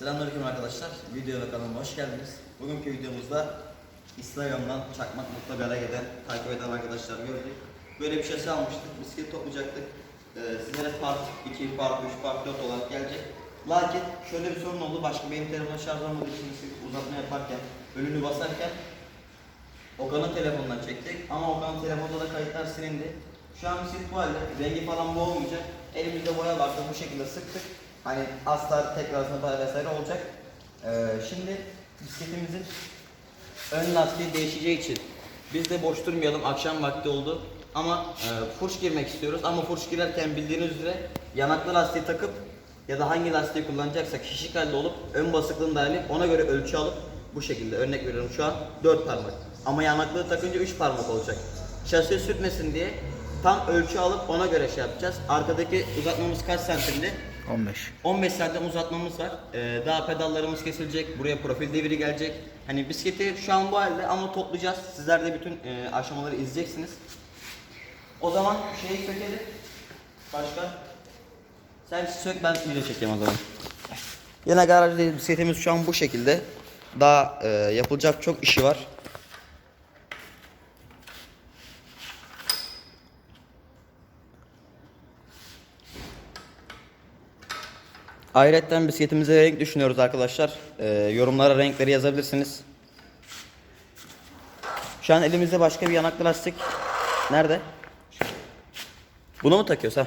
Selamünaleyküm arkadaşlar. Video ve kanalıma hoş geldiniz. Bugünkü videomuzda Instagram'dan çakmak mutlu bir gelen takip eden arkadaşlar gördük. Böyle bir şasi almıştık. Bisiklet toplayacaktık. Ee, sizlere part 2, part 3, part 4 olarak gelecek. Lakin şöyle bir sorun oldu. Başka benim telefonum şarj olmadığı için uzatma yaparken, önünü basarken Okan'ın telefonundan çektik ama Okan'ın telefonunda da kayıtlar silindi. Şu an bisiklet bu halde. Rengi falan bu olmayacak. Elimizde boya vardı bu şekilde sıktık. Hani astar tekrar sınıflar vesaire olacak. Ee, şimdi bisikletimizin ön lastiği değişeceği için biz de boş durmayalım. Akşam vakti oldu. Ama e, furş girmek istiyoruz. Ama furş girerken bildiğiniz üzere yanaklı lastiği takıp ya da hangi lastiği kullanacaksak şişik halde olup ön basıklığını da ayarlayıp ona göre ölçü alıp bu şekilde örnek veriyorum şu an 4 parmak. Ama yanaklığı takınca 3 parmak olacak. Şasiye sürtmesin diye tam ölçü alıp ona göre şey yapacağız. Arkadaki uzatmamız kaç santimdi? 15. 15 santim uzatmamız var. Ee, daha pedallarımız kesilecek. Buraya profil deviri gelecek. Hani bisikleti şu an bu halde ama toplayacağız. Sizler de bütün e, aşamaları izleyeceksiniz. O zaman şeyi sökelim. Başka? Sen sök ben video çekeyim o zaman. Yine garajda bisikletimiz şu an bu şekilde. Daha e, yapılacak çok işi var. Ayrıca bisikletimize renk düşünüyoruz arkadaşlar. Ee, yorumlara renkleri yazabilirsiniz. Şu an elimizde başka bir yanaklı lastik. Nerede? Bunu mu takıyoruz ha?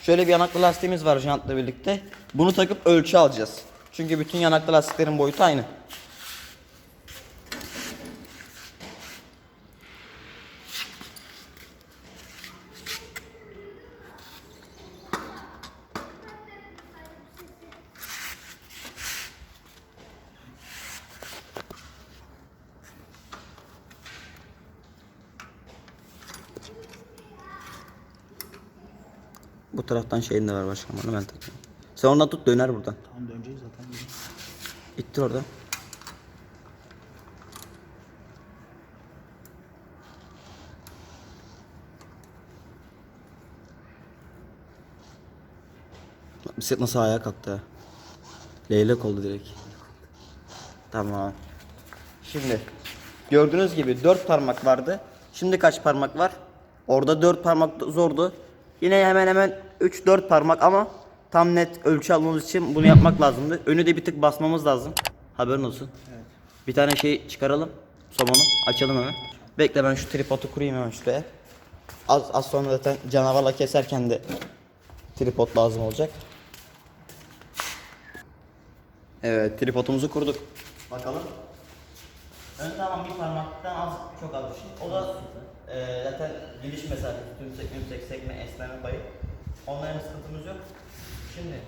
Şöyle bir yanaklı lastiğimiz var jantla birlikte. Bunu takıp ölçü alacağız. Çünkü bütün yanaklı lastiklerin boyutu aynı. Bu taraftan şeyin de var başkanım onu ben takıyorum. Sen ondan tut döner buradan. Tam döneceğiz zaten. İttir oradan. Bak bisiklet nasıl ayağa kalktı. Leylek oldu direkt. Tamam. Şimdi gördüğünüz gibi 4 parmak vardı. Şimdi kaç parmak var? Orada 4 parmak zordu. Yine hemen hemen 3-4 parmak ama tam net ölçü almamız için bunu yapmak lazımdı. Önü de bir tık basmamız lazım. Haberin olsun. Evet. Bir tane şey çıkaralım. Somonu açalım hemen. Bekle ben şu tripodu kurayım hemen şuraya. Az, az sonra zaten canavarla keserken de tripod lazım olacak. Evet tripodumuzu kurduk. Bakalım. Ön tamam bir parmaktan az çok az bir şey. O da e, zaten geliş mesafesi, tümsek, tümsek, sekme, esneme payı. Onların sıkıntımız yok. Şimdi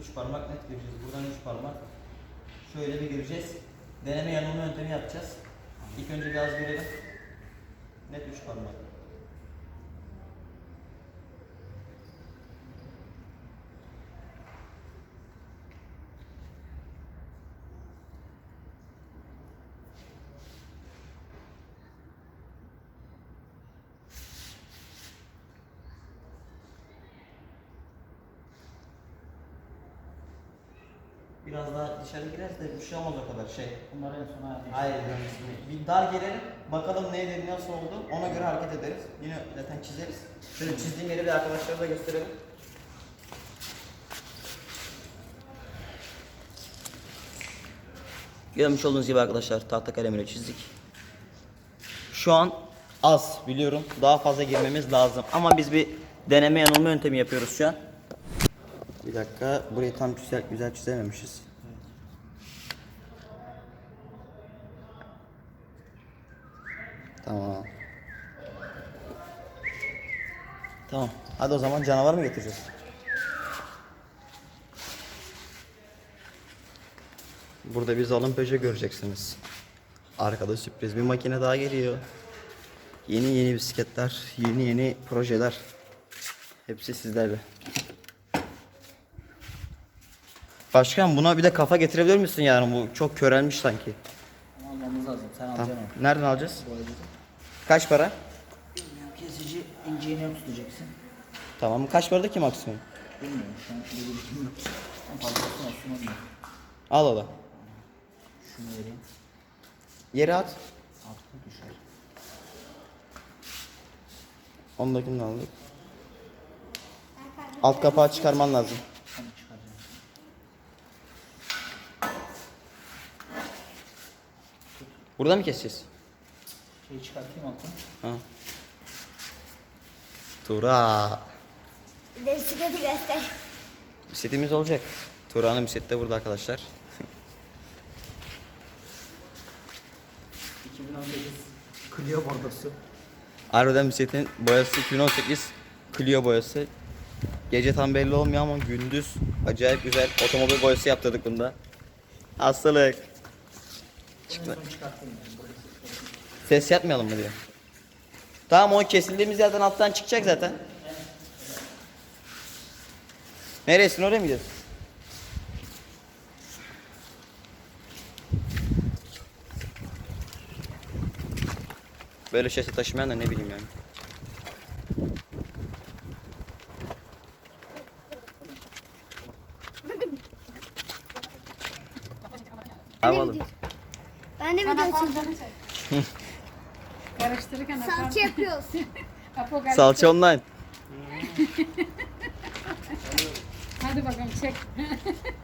3 parmak net gireceğiz. Buradan 3 parmak. Şöyle bir gireceğiz. Deneme yanılma yöntemi yapacağız. İlk önce biraz girelim. Net 3 parmak. Biraz daha dışarı girerse de bir şey olmaz o kadar şey. Bunları en sona yapayım. Hayır yani bir dar gelelim bakalım neydi nasıl oldu ona göre hareket ederiz. Yine zaten çizeriz. Şöyle çizdiğim yeri de arkadaşlara da gösterelim. Görmüş olduğunuz gibi arkadaşlar tahta kalemle çizdik. Şu an az biliyorum. Daha fazla girmemiz lazım. Ama biz bir deneme yanılma yöntemi yapıyoruz şu an. Bir dakika burayı tam güzel güzel çizememişiz. Tamam. Tamam. Hadi o zaman canavar mı getireceğiz? Burada bir zalim Peugeot göreceksiniz. Arkada sürpriz bir makine daha geliyor. Yeni yeni bisikletler, yeni yeni projeler. Hepsi sizlerle. Başkan buna bir de kafa getirebilir misin yarın bu çok körelmiş sanki. Almamız lazım. Sen Tamam. alacaksın onu. Nereden alacağız? Boyacı. Kaç para? Bilmiyorum kesici inciğini tutacaksın. Tamam. Kaç parada ki maksimum? Bilmiyorum şu an bir bilgim yok. Fazlasını olsun olmuyor. Al ala. Şunu vereyim. Yere at. Altına düşer. Ondakini de aldık. Alt kapağı çıkarman lazım. Onu çıkaracağım. Burada mı keseceğiz? Şeyi çıkartayım altına. Ha. Tura. Bisikleti göster. Bisikletimiz olacak. Tura'nın bisikleti de burada arkadaşlar. 2018 Clio bordosu. Harbiden bisikletin boyası 2018 Clio boyası. Gece tam belli olmuyor ama gündüz acayip güzel otomobil boyası yaptırdık bunda. Hastalık. Çıkma. Ses yapmayalım mı diyor. Tamam o kesildiğimiz yerden alttan çıkacak zaten. Neresin oraya mı gidiyorsun? Böyle şase taşımayan da ne bileyim yani. Havalı. Ben de video çekeceğim. Karıştırırken Salça yapıyoruz. Apo karıştır. Salça online. Hadi bakalım çek.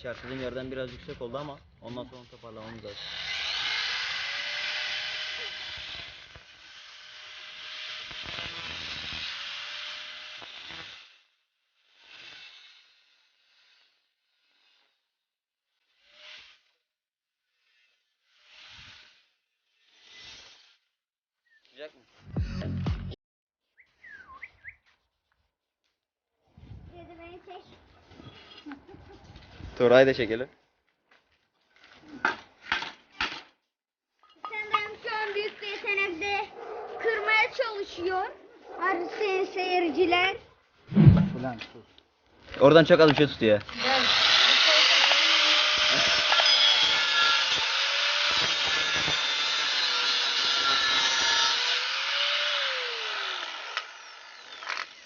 İşaretlediğim yerden biraz yüksek oldu ama ondan sonra toparlamamız lazım. Sıcak mı? Dedi beni çek. Turay'ı da çekelim. Senden şu an büyük bir yetenekte kırmaya çalışıyor. Hadi senin seyirciler. Ulan sus. Oradan çok az bir şey tutuyor.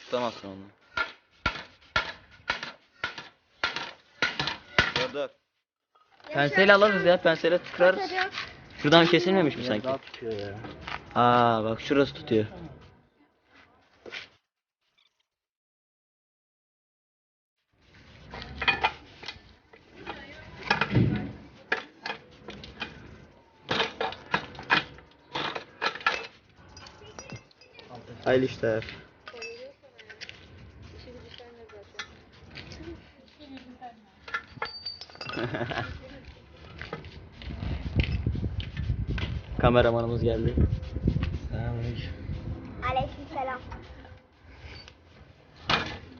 Tutamazsın onu. Dur. Penseyle alırız ya, penseyle tıkarız. Şuradan kesilmemiş mi sanki? Daha tutuyor ya. Aa bak şurası tutuyor. Hayırlı işler. Kameramanımız geldi. Selamünaleyküm. Aleyküm selam.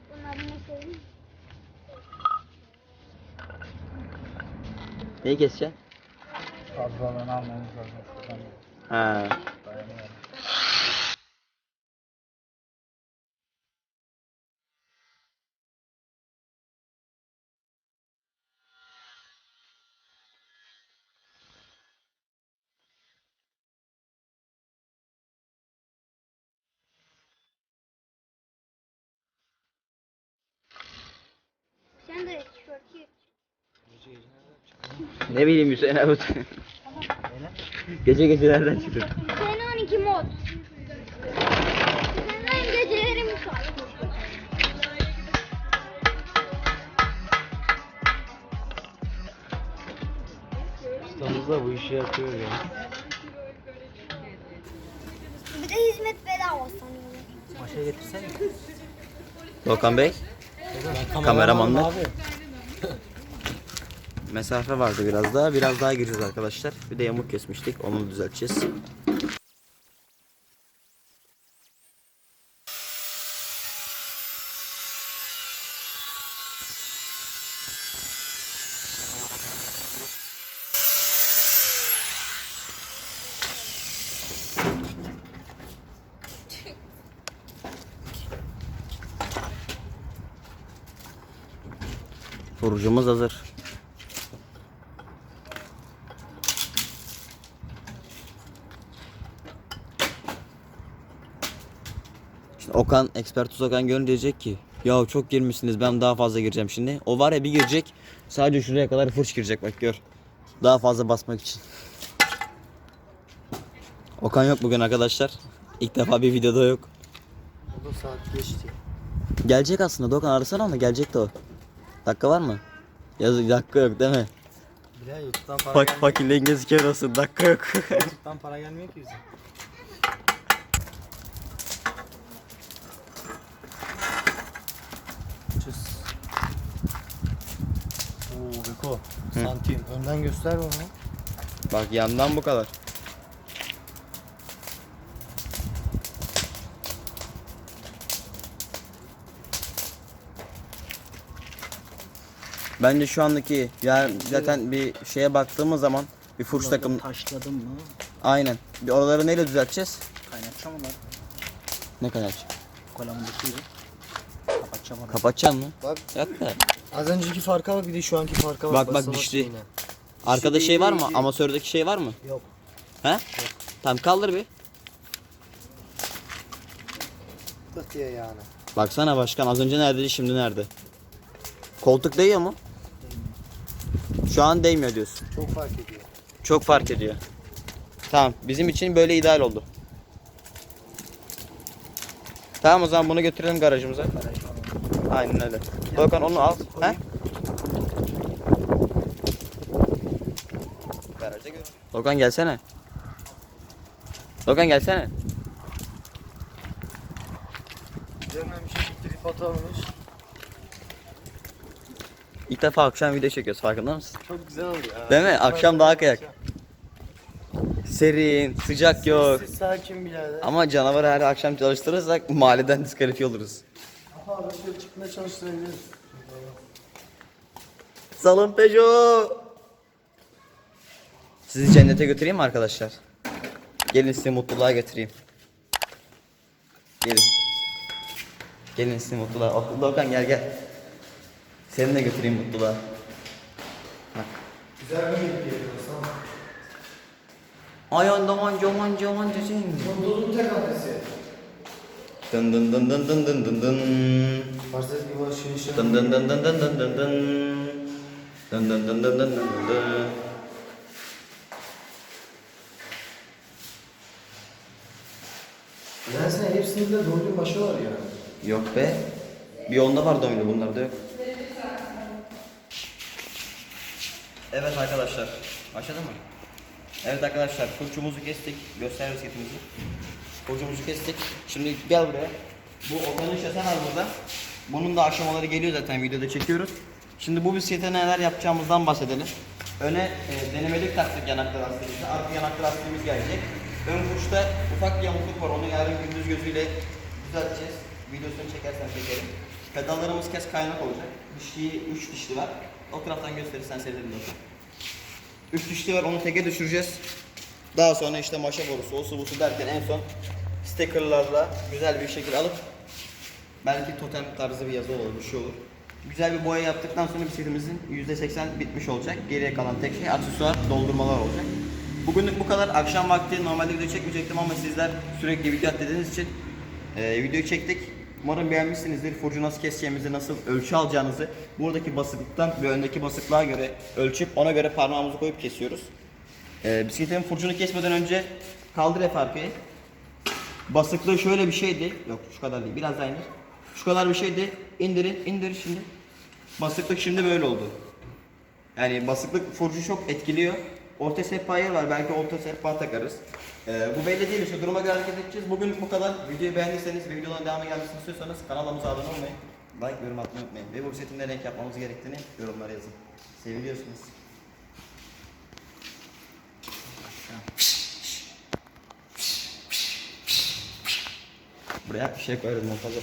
Bunların ne? Neyi keseceksin? Fazlalığını almamız lazım. Ha. dayanıyorum. Ne bileyim Hüseyin abi. gece gece nereden çıktı? Sen 12 mod. Senin geceleri müsait. Ustamız da bu işi yapıyor ya. Bir de hizmet bedava sanıyorum. Maşa getirsene. Volkan Bey, kameramanlık. Mesafe vardı biraz daha. Biraz daha gireceğiz arkadaşlar. Bir de yamuk kesmiştik. Onu düzelteceğiz. Vurucumuz hazır. Okan, Expertus Okan görünce diyecek ki ya çok girmişsiniz ben daha fazla gireceğim şimdi. O var ya bir girecek sadece şuraya kadar fırç girecek bak gör. Daha fazla basmak için. Okan yok bugün arkadaşlar. İlk defa bir videoda yok. Bu saat geçti. Gelecek aslında Dokan arasana onu gelecek de o. Dakika var mı? Yazık dakika yok değil mi? De YouTube'dan para Fak gelmiyor. fakirliğin gözü kör olsun dakika yok. YouTube'dan para gelmiyor ki bize. Oo Beko. Santim. Önden göster bana. Bak yandan bu kadar. Bence şu andaki yani zaten bir şeye baktığımız zaman bir furç takım Taşladın mı? aynen. Bir oraları neyle düzelteceğiz? Kaynatacağım onları. Ne kadar? Kolamındaki gibi. Kapatacağım orayı. Kapatacaksın mı? Bak Yok da. Az önceki farka bak bir de şu anki farka bak. Bak, bak, Basamak dişli. yine. Arkada şey var mı? Amatördeki şey var mı? Yok. He? Tamam kaldır bir. Tık diye yani. Baksana başkan az önce neredeydi şimdi nerede? Koltuk değiyor mu? Şu an değmiyor diyorsun. Çok fark ediyor. Çok fark ediyor. Tamam bizim için böyle ideal oldu. Tamam o zaman bunu götürelim garajımıza. Aynen öyle. Dokan onu al. He? Garaja. Dokan gelsene. Dokan gelsene. Dememiş bir tripod almış. İlk defa akşam video çekiyoruz farkında mısın? Çok güzel oldu ya. Değil mi? Akşam daha kıyak. Serin, sıcak yok. Siz sakin birader. Ama canavarı her akşam çalıştırırsak mahalleden diskalifiye oluruz. Şöyle çıkmaya çalıştırabiliriz. Salon Peugeot. Sizi cennete götüreyim mi arkadaşlar? Gelin sizi mutluluğa götüreyim. Gelin. Gelin sizi mutluluğa. Oh, Dokan gel gel. Seni de götüreyim mutluluğa. Bak. Güzel bir yemek yapıyorsun ama. Ayağında manca manca manca. Dondurun tek adresi. Dın dın dın dın dın dın dın dın. Farzet gibi alışveriş Dın dın dın dın dın dın dın dın. Dın dın dın dın dın dın dın dın. Nedense hepsinde de dondurun başı var ya. Yok be. Bir onda var domino bunlarda yok. Evet arkadaşlar. Başladı mı? Evet arkadaşlar kurçumuzu kestik. Göster bisikletimizi. Kurçumuzu kestik. Şimdi gel buraya. Bu Okan'ın şasen var burada. Bunun da aşamaları geliyor zaten videoda çekiyoruz. Şimdi bu bisiklete neler yapacağımızdan bahsedelim. Öne e, denemelik taktık yanaklı lastiğimizi. Arka yanaklı lastiğimiz gelecek. Ön uçta ufak bir yamukluk var. Onu yarın gündüz gözüyle düzelteceğiz. Videosunu çekersen çekerim. Pedallarımız kes kaynak olacak. Dişli, 3 dişli var. O taraftan gösterirsen sevinirim. Okan. 3 dişli var onu teke düşüreceğiz. Daha sonra işte maşa borusu, o su bu su derken en son stickerlarla güzel bir şekil alıp belki totem tarzı bir yazı olur, bir şey olur. Güzel bir boya yaptıktan sonra bisikletimizin %80 bitmiş olacak. Geriye kalan tek şey aksesuar doldurmalar olacak. Bugünlük bu kadar. Akşam vakti normalde video çekmeyecektim ama sizler sürekli video dediğiniz için e, videoyu çektik. Umarım beğenmişsinizdir. Furcu nasıl keseceğimizi, nasıl ölçü alacağınızı buradaki basıklıktan ve öndeki basıklığa göre ölçüp ona göre parmağımızı koyup kesiyoruz. E, bisikletin furcunu kesmeden önce kaldır hep arkayı. Basıklığı şöyle bir şeydi. Yok şu kadar değil. Biraz daha indir. Şu kadar bir şeydi. İndirin, indir şimdi. Basıklık şimdi böyle oldu. Yani basıklık furcu çok etkiliyor. Orta sehpa yer var. Belki orta sehpa takarız. Ee, bu belli değil. Şu duruma göre hareket edeceğiz. Bugün bu kadar. Videoyu beğendiyseniz ve videodan devamı gelmesini istiyorsanız kanalımıza abone olmayı, like, yorum atmayı unutmayın. Ve bu setin ne renk yapmamız gerektiğini yorumlara yazın. Seviliyorsunuz. Buraya bir şey koyarız montajı.